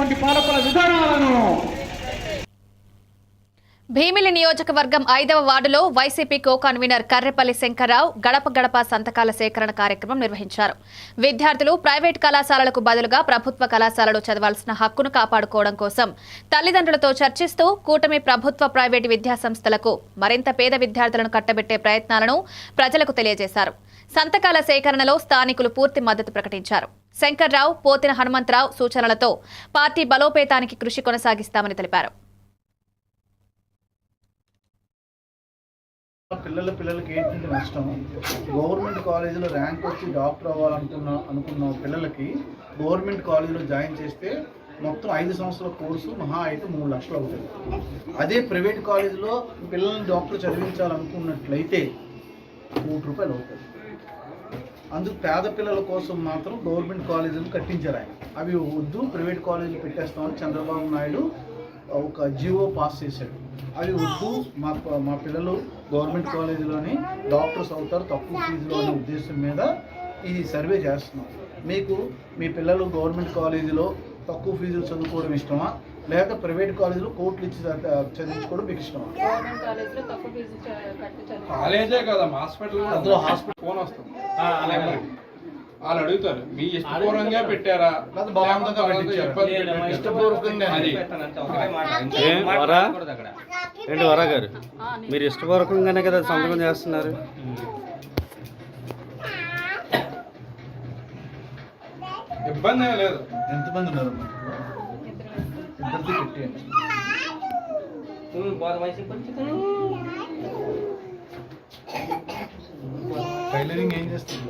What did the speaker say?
ఉన్నటువంటి పాలకుల విధానాలను భీమిలి నియోజకవర్గం ఐదవ వార్డులో YCP co convenor Karrepalli Shankarrao గడప గడప సంతకాల సేకరణ కార్యక్రమం నిర్వహించారు. విద్యార్థులు ప్రైవేట్ కళాశాలలకు బదులుగా ప్రభుత్వ కళాశాలలో చదవాల్సిన హక్కును కాపాడుకోవడం కోసం తల్లిదండ్రులతో చర్చిస్తూ కూటమి ప్రభుత్వ ప్రైవేటు విద్యాసంస్థలకు మరింత పేద విద్యార్థులను కట్టబెట్టే ప్రయత్నాలను ప్రజలకు తెలియజేశారు. సంతకాల సేకరణలో స్థానికులు పూర్తి మద్దతు ప్రకటించారు. శంకర్రావు పోతిన హనుమంతరావు సూచనలతో పార్టీ బలోపేతానికి కృషి కొనసాగిస్తామని తెలిపారు. పిల్లల పిల్లలకి ఏంటంటే నష్టం? గవర్నమెంట్ కాలేజీలో ర్యాంక్ వచ్చి డాక్టర్ అవ్వాలనుకున్న అనుకున్న పిల్లలకి గవర్నమెంట్ కాలేజీలో జాయిన్ చేస్తే మొత్తం ఐదు సంవత్సరాల కోర్సు మహా అయితే మూడు లక్షలు అవుతుంది. అదే ప్రైవేట్ కాలేజీలో పిల్లల్ని డాక్టర్ చదివించాలనుకున్నట్లయితే కోటి రూపాయలు అవుతుంది. అందుకు పేద పిల్లల కోసం మాత్రం గవర్నమెంట్ కాలేజీలు కట్టించారు ఆయన. అవి వద్దు ప్రైవేట్ కాలేజీలు పెట్టేస్తామని చంద్రబాబు నాయుడు ఒక జియో పాస్ చేశాడు. అవి వద్దు. మా మా పిల్లలు గవర్నమెంట్ కాలేజీలోని డాక్టర్స్ అవుతారు తక్కువ ఫీజులో అనే ఉద్దేశం మీద ఈ సర్వే చేస్తున్నాం. మీకు మీ పిల్లలు గవర్నమెంట్ కాలేజీలో తక్కువ ఫీజులు చదువుకోవడం ఇష్టమా? లేదా ప్రైవేట్ కాలేజీలో కోట్లు ఇచ్చి చ- చదివించుకోవడం మీకు ఇష్టమా? గవర్నమెంట్ కాలేజ్లో తక్కువ ఫీజు చ- కట్టి చదువు కాలేజే కదా హాస్పిటల్ అందులో హాస్పిటల్ ఫోన్ వస్తుంది. వాళ్ళు అడుగుతారు మీ ఇష్టపూర్వంగా పెట్టారా? ఇష్టపూర్వకంగా అది ఏంటి వరా గారు. మీరు ఇష్టపూర్వకంగానే కదా సంతకం చేస్తున్నారు. ఇబ్బంది ఏం లేదు. ఎంతమంది ఉన్నారు? ఇద్దరిది పెట్టేయండి టైలరింగ్ ఏం చేస్తుంది